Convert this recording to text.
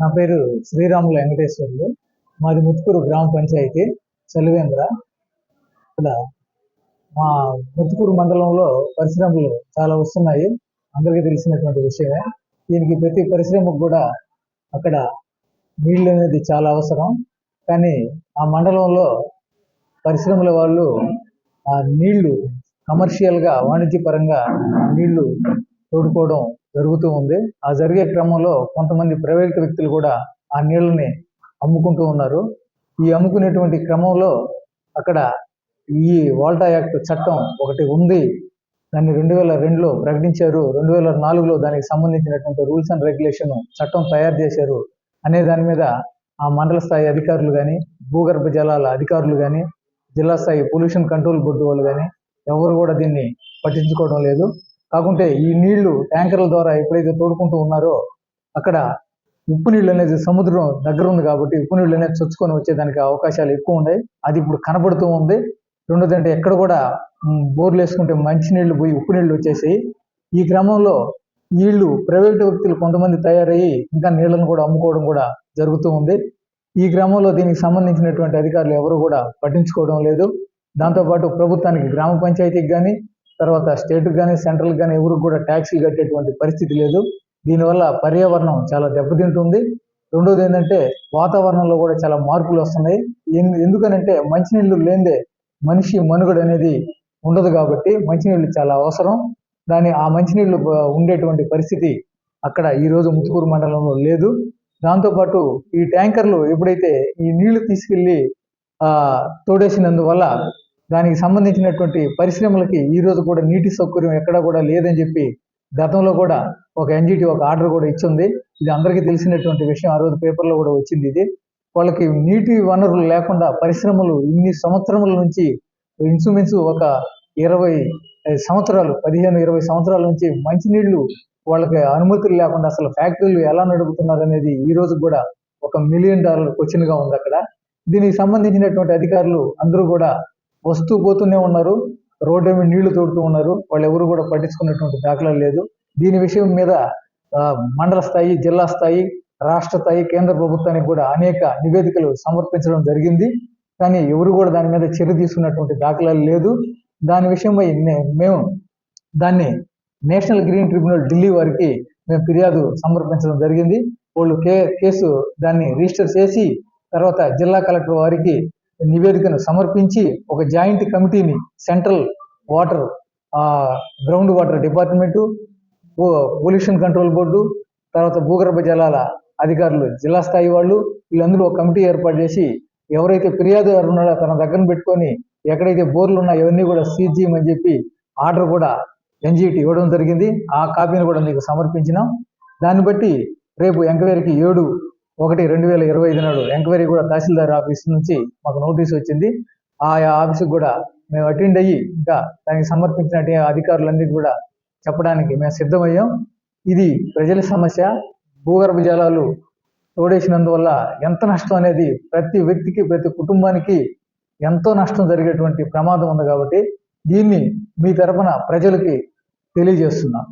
నా పేరు శ్రీరాములు వెంకటేశ్వరులు. మాది ముత్తుకూరు గ్రామ పంచాయతీ చలివేంద్ర. ఇక్కడ మా ముత్తుకూరు మండలంలో పరిశ్రమలు చాలా వస్తున్నాయి. అందరికీ తెలిసినటువంటి విషయమే. దీనికి ప్రతి పరిశ్రమకు కూడా అక్కడ నీళ్ళు అనేది చాలా అవసరం. కానీ ఆ మండలంలో పరిశ్రమల వాళ్ళు ఆ నీళ్ళు కమర్షియల్గా వాణిజ్యపరంగా నీళ్ళు తోడుకోవడం జరుగుతూ ఉంది. ఆ జరిగే క్రమంలో కొంతమంది ప్రైవేట్ వ్యక్తులు కూడా ఆ నీళ్ళని అమ్ముకుంటూ ఉన్నారు. ఈ అమ్ముకునేటువంటి క్రమంలో అక్కడ ఈ వాల్టా యాక్ట్ చట్టం ఒకటి ఉంది. దాన్ని రెండు వేల రెండులో ప్రకటించారు. రెండు వేల నాలుగులో దానికి సంబంధించినటువంటి రూల్స్ అండ్ రెగ్యులేషన్ చట్టం తయారు చేశారు. అనే దాని మీద ఆ మండల స్థాయి అధికారులు కానీ భూగర్భ జలాల అధికారులు కానీ జిల్లా స్థాయి పొల్యూషన్ కంట్రోల్ బోర్డు వాళ్ళు కానీ ఎవరు కూడా దీన్ని పట్టించుకోవడం లేదు. కాకుంటే ఈ నీళ్ళు ట్యాంకర్ల ద్వారా ఎప్పుడైతే తోడుకుంటూ ఉన్నారో అక్కడ ఉప్పు నీళ్ళు అనేది సముద్రం దగ్గర ఉంది కాబట్టి ఉప్పు నీళ్ళు అనేది చొచ్చుకొని వచ్చేదానికి అవకాశాలు ఎక్కువ ఉన్నాయి. అది ఇప్పుడు కనబడుతూ ఉంది. రెండోది అంటే ఎక్కడ కూడా బోర్లు వేసుకుంటే మంచి నీళ్ళు పోయి ఉప్పు నీళ్ళు వచ్చేసాయి ఈ క్రమంలో నీళ్ళు ప్రైవేటు వ్యక్తులు కొంతమంది తయారయ్యి ఇంకా నీళ్ళను కూడా అమ్ముకోవడం కూడా జరుగుతూ ఉంది. ఈ క్రమంలో దీనికి సంబంధించినటువంటి అధికారులు ఎవరు కూడా పట్టించుకోవడం లేదు. దాంతోపాటు ప్రభుత్వానికి గ్రామ పంచాయతీకి కానీ తర్వాత స్టేట్కి కానీ సెంట్రల్కి కానీ ఎవరికి కూడా ట్యాక్సీలు కట్టేటువంటి పరిస్థితి లేదు. దీనివల్ల పర్యావరణం చాలా దెబ్బతింటుంది. రెండోది ఏంటంటే వాతావరణంలో కూడా చాలా మార్పులు వస్తున్నాయి. ఎందు- ఎందుకనంటే మంచినీళ్ళు లేనిదే మనిషి మనుగడ అనేది ఉండదు కాబట్టి మంచినీళ్ళు చాలా అవసరం. దాని ఆ మంచినీళ్ళు ఉండేటువంటి పరిస్థితి అక్కడ ఈరోజు ముత్తుకూరు మండలంలో లేదు. దాంతోపాటు ఈ ట్యాంకర్లు ఎప్పుడైతే ఈ నీళ్ళు తీసుకెళ్ళి ఆ తోడేసినందువల్ల దానికి సంబంధించినటువంటి పరిశ్రమలకి ఈ రోజు కూడా నీటి సౌకర్యం ఎక్కడా కూడా లేదని చెప్పి గతంలో కూడా ఒక ఎన్జిటి ఒక ఆర్డర్ కూడా ఇచ్చింది. ఇది అందరికీ తెలిసినటువంటి విషయం. ఆ రోజు పేపర్లో కూడా వచ్చింది ఇది. వాళ్ళకి నీటి వనరులు లేకుండా పరిశ్రమలు ఇన్ని సంవత్సరముల నుంచి ఇన్సుమిన్సు ఒక ఇరవై సంవత్సరాలు పదిహేను ఇరవై సంవత్సరాల నుంచి మంచినీళ్ళు వాళ్ళకి అనుమతులు లేకుండా అసలు ఫ్యాక్టరీలు ఎలా నడుపుతున్నారు అనేది ఈ రోజు కూడా ఒక మిలియన్ డాలర్ క్వశ్చన్గా ఉంది అక్కడ. దీనికి సంబంధించినటువంటి అధికారులు అందరూ కూడా వస్తూ పోతూనే ఉన్నారు. రోడ్డు మీద నీళ్ళు తోడుతూ ఉన్నారు. వాళ్ళు ఎవరు కూడా పట్టించుకున్నటువంటి దాఖలాలు లేదు. దీని విషయం మీద మండల స్థాయి జిల్లా స్థాయి రాష్ట్ర స్థాయి కేంద్ర ప్రభుత్వానికి కూడా అనేక నివేదికలు సమర్పించడం జరిగింది. కానీ ఎవరు కూడా దాని మీద చర్య తీసుకున్నటువంటి దాఖలాలు లేదు. దాని విషయమై మేము దాన్ని నేషనల్ గ్రీన్ ట్రిబ్యునల్ ఢిల్లీ వారికి మేము ఫిర్యాదు సమర్పించడం జరిగింది. వాళ్ళు కే కేసు దాన్ని రిజిస్టర్ చేసి తర్వాత జిల్లా కలెక్టర్ వారికి నివేదికను సమర్పించి ఒక జాయింట్ కమిటీని central water ground water department pollution control board తర్వాత భూగర్భ జలాల అధికారులు జిల్లా స్థాయి వాళ్ళు వీళ్ళందరూ ఒక కమిటీ ఏర్పాటు చేసి ఎవరైతే ఫిర్యాదుదారు ఉన్నారో తన దగ్గర పెట్టుకొని ఎక్కడైతే బోర్లు ఉన్నాయో ఇవన్నీ కూడా సీజ్ అని చెప్పి ఆర్డర్ కూడా ఎన్జిటి ఇవ్వడం జరిగింది. ఆ కాపీని కూడా మీకు సమర్పించినాం. దాన్ని బట్టి రేపు ఎంక్వైరీకి ఏడు ఒకటి రెండు వేల ఇరవై ఐదు నాడు ఎంక్వైరీ కూడా తహసీల్దార్ ఆఫీస్ నుంచి మాకు నోటీస్ వచ్చింది. ఆ ఆఫీస్కి కూడా మేము అటెండ్ అయ్యి ఇంకా దానికి సమర్పించిన అధికారులన్నిటి కూడా చెప్పడానికి మేము సిద్ధమయ్యాం. ఇది ప్రజల సమస్య. భూగర్భ జలాలు తోడేసినందువల్ల ఎంత నష్టం అనేది ప్రతి వ్యక్తికి ప్రతి కుటుంబానికి ఎంతో నష్టం జరిగేటువంటి ప్రమాదం ఉంది కాబట్టి దీన్ని మీ తరపున ప్రజలకి తెలియజేస్తున్నాం.